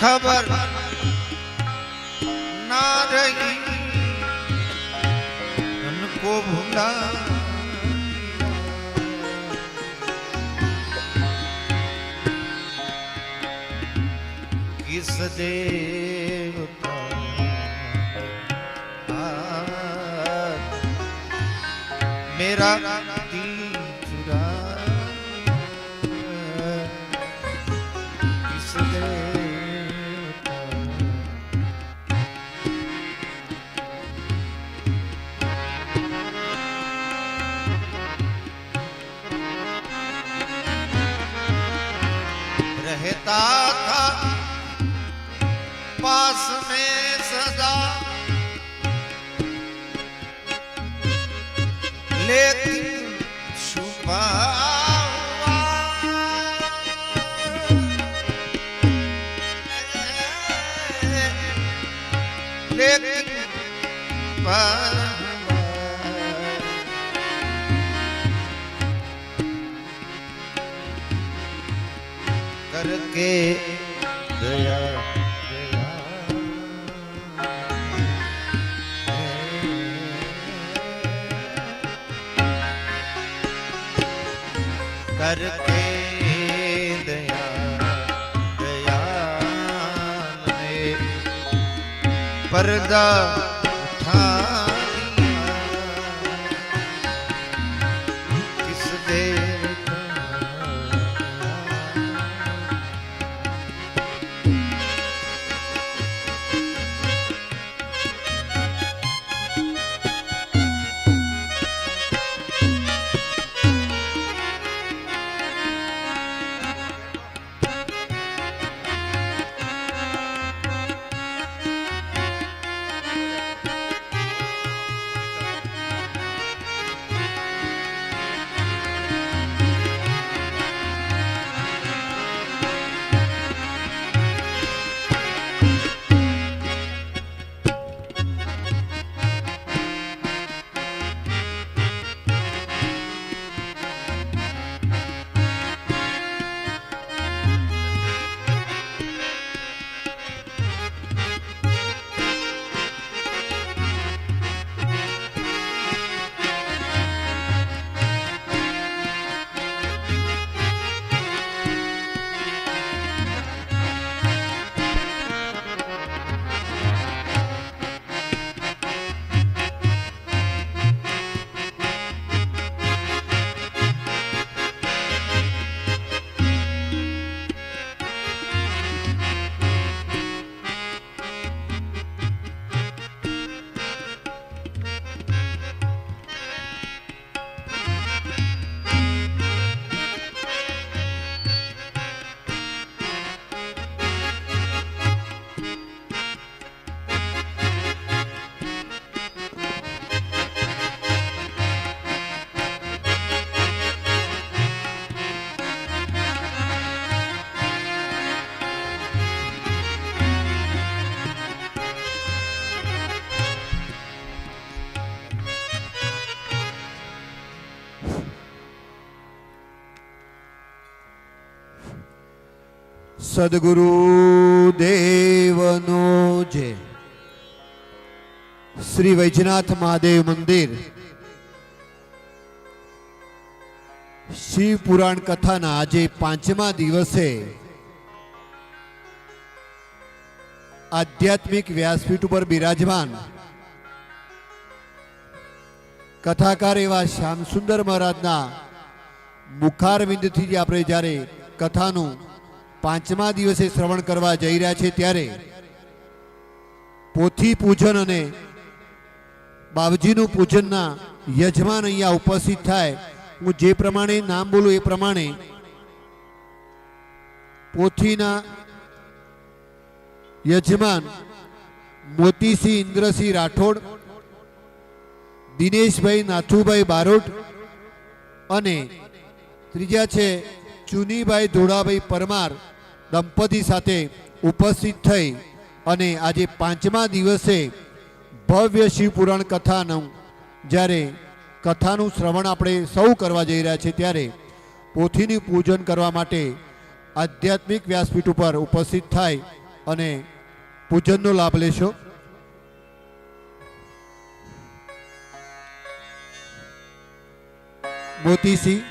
ખબર ના રહી. કો ભૂલા કિસ દેવતા મેરા ਕਰਕੇ करके दया दया ने पर्दा સદગુરુ દેવનો જય શ્રી વૈજનાથ મહાદેવ મંદિર, શિવ પુરાણ કથાના આજે પાંચમા દિવસે આધ્યાત્મિક વ્યાસપીઠ ઉપર બિરાજમાન કથાકાર એવા શ્યામસુંદર મહારાજના મુખારવિંદથી આપણે જ્યારે કથાનું પાંચમા દિવસે શ્રવણ કરવા જઈ રહ્યા છે ત્યારે પોથી પૂજન અને બાવજીનું પૂજનના યજમાન અહીંયા ઉપસ્થિત થાય. હું જે પ્રમાણે નામ બોલું એ પ્રમાણે પોથીના યજમાન મોતીસિંહ ઇન્દ્રસિંહ રાઠોડ, દિનેશભાઈ નાથુભાઈ બારોટ અને ત્રીજા છે ચુનીભાઈ ધોળાભાઈ પરમાર દંપતી સાથે ઉપસ્થિત થઈ અને આજે પાંચમા દિવસે ભવ્ય શિવપુરાણ કથાનું, જ્યારે કથાનું શ્રવણ આપણે સૌ કરવા જઈ રહ્યા છીએ, ત્યારે પોથીનું પૂજન કરવા માટે આધ્યાત્મિક વ્યાસપીઠ ઉપર ઉપસ્થિત થાય અને પૂજનનો લાભ લેશો. મોતીસિંહ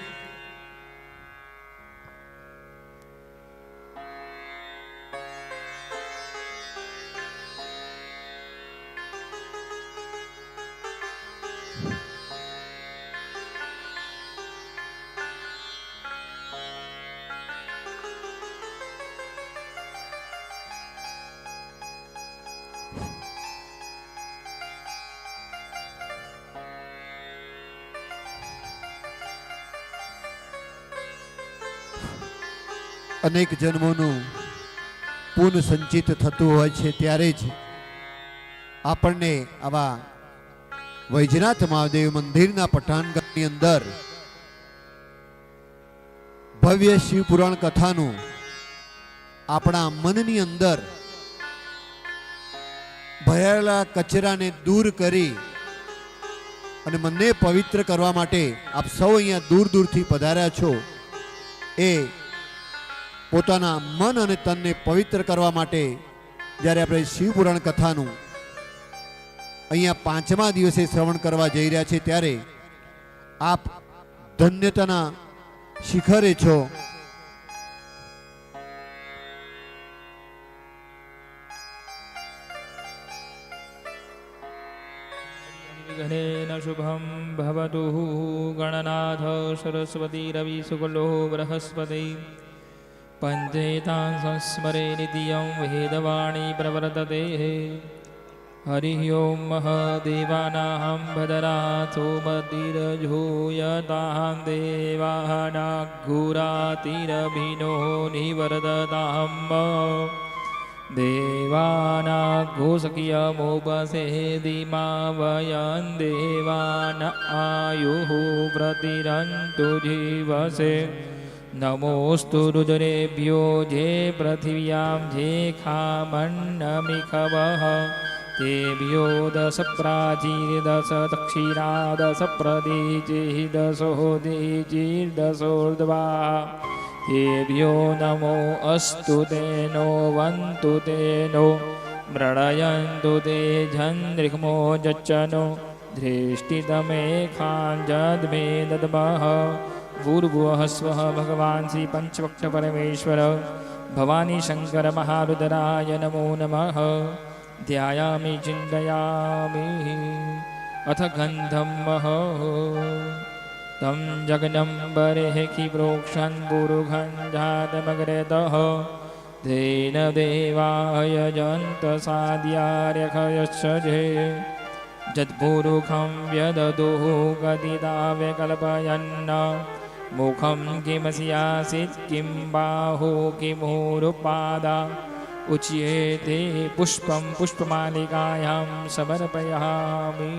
અનેક જન્મોનું પુન સંચિત થતું હોય છે, ત્યારે જ આપણને આવા વૈજનાથ મહાદેવ મંદિરના પઠાણગઢની અંદર ભવ્ય શિવ પુરાણ કથાનું આપણા મનની અંદર ભરાયેલા કચરાને દૂર કરી અને મનને પવિત્ર કરવા માટે આપ સૌ અહીંયા દૂર દૂરથી પધાર્યા છો, એ પોતાના મન અને તનને પવિત્ર કરવા માટે જ્યારે આપણે શિવપુરાણ કથાનું અહીંયા પાંચમા દિવસે શ્રવણ કરવા જઈ રહ્યા છે ત્યારે આપ ધન્યતાના શિખરે છો. શુભમ ભવતુ ગણનાથ સરસ્વતી રવિ શુકલો બૃહસ્પતિ પંચેતાં સંસ્મરે નિત્યં વેદવાણી પ્રવર્તતે હરિ ઓમ મહદેવાનાહં ભદરાથો મતિરજૂયતાં દેવાનાઘુરાતિરભિનો નિવર્તતાં દેવાનાઘોષકીયમુપસેદિમાવયં દેવાન આયુઃ પ્રતિરંતુ જીવસે નમોસ્તુ રુદ્રેભ્યો જે પૃથિવ્યામ જે ખામન્નમિખવઃ તેભ્યો દશ પ્રાચીર દશ દક્ષિણા દશ પ્રદેજી દશો દેજીર્દશોર્ધ્વા તેભ્યો નમો અસ્તુ તેનો વંતુ તેનો મૃળયંતુ તે જંદ્રિક્મો જચ્ચનો ધ્રેષ્ટિતમે ખાંજદ્મે દદ્મઃ भूर्भुवः स्वः भगवान् श्रीपञ्चवक्त्रपरमेश्वर भवानी शङ्करमहारुद्राय नमो नमः। ध्यायामि चिन्तयामि। अथ गन्धं मह तं जगदम्बरेः किप्रोक्षन् पुरुघञ्जातमग्रतः। तेन देवाय जन्तसाद्यार्यखयश्च जे यत्पुरुखं व्यददुः कदिदा व्यकल्पयन्न मुखं किमस्यासीत् किं बाहु किमूरुपादा उच्येते पुष्पं पुष्पमालिकायां समर्पयामि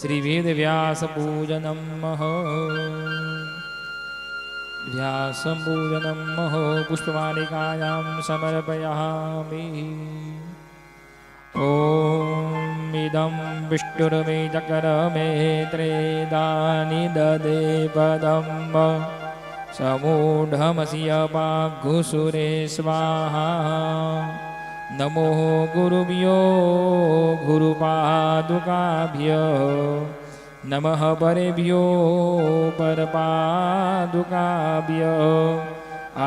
श्रीवेदव्यासपूजनं मह व्यासपूजनं मह पुष्पमालिकायां समर्पयामि ॐ इदं विष्णुर्मे चकरमे त्रेदानि ददे पदं समूढमसि अपाघुसुरे स्वाहा नमो गुरुभ्यो गुरुपादुकाभ्य नमः परेभ्यो परपादुकाभ्य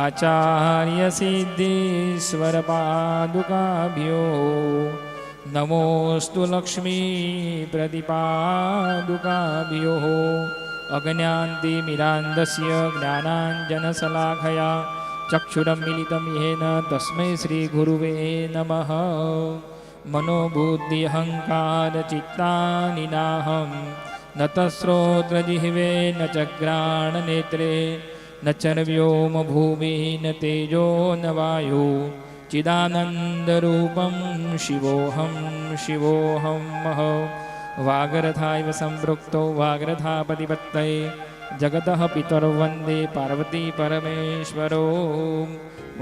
आचार्यसिद्धीश्वरपादुकाभ्यो નમોસ્તુ લક્ષ્મી પ્રતિપાદુકાભ્યો અજ્ઞાંતિમિરાંદસ્ય જ્ઞાનાંજનશલાઘયા ચક્ષુરમિલિતમ યેન તસ્મૈ શ્રીગુરુવે નમઃ મનોબુદ્ધ્યહંકારચિત્તાનિનાહં ન તસ્રોત્રજિહ્વે ન ચ ગ્રાણનેત્રે ન ચર્વ્યોમ ભૂમિ ન તેજો ન વાયુ चिदानन्दरूपं शिवोऽहं शिवोऽहं मह। वागरथायव सम्पृक्तो वागरथापतिपत्तये जगतः पितरौ वन्दे पार्वती परमेश्वरो।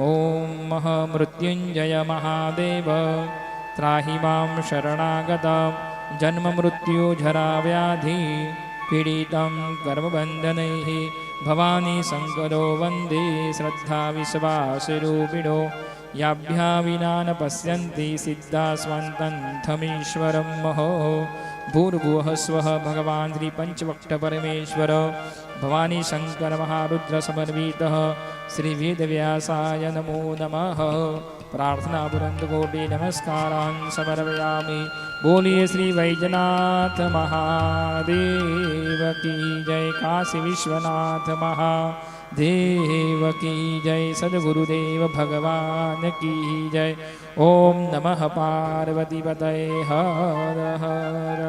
ॐ मह मृत्युञ्जय महादेव। त्राहि मां शरणागतं जन्ममृत्युझराव्याधि पीडितं कर्मबन्धनैः भवानी शङ्करो वन्दे श्रद्धाविश्वासरूपिणो। याभ्या विना न पश्यन्ति सिद्धा सिद्धास्वन्तमीश्वरं महो। भूर्भुवः स्वः भगवान् श्रीपञ्चवक्षपरमेश्वर ભવાની શંકર મહારુદ્ર સમર્વિત શ્રી વેદવ્યાસાય નમો નમઃ પ્રાર્થના પુરંદ કોટી નમસ્કારાન સમર્પયામિ બોલીએ શ્રી વૈજનાથ મહાદેવ કી જય કાશી વિશ્વનાથ મહાદેવ કી જય સદગુરુદેવ ભગવાન કી જય ઓમ નમઃ પાર્વતી પતય હર હર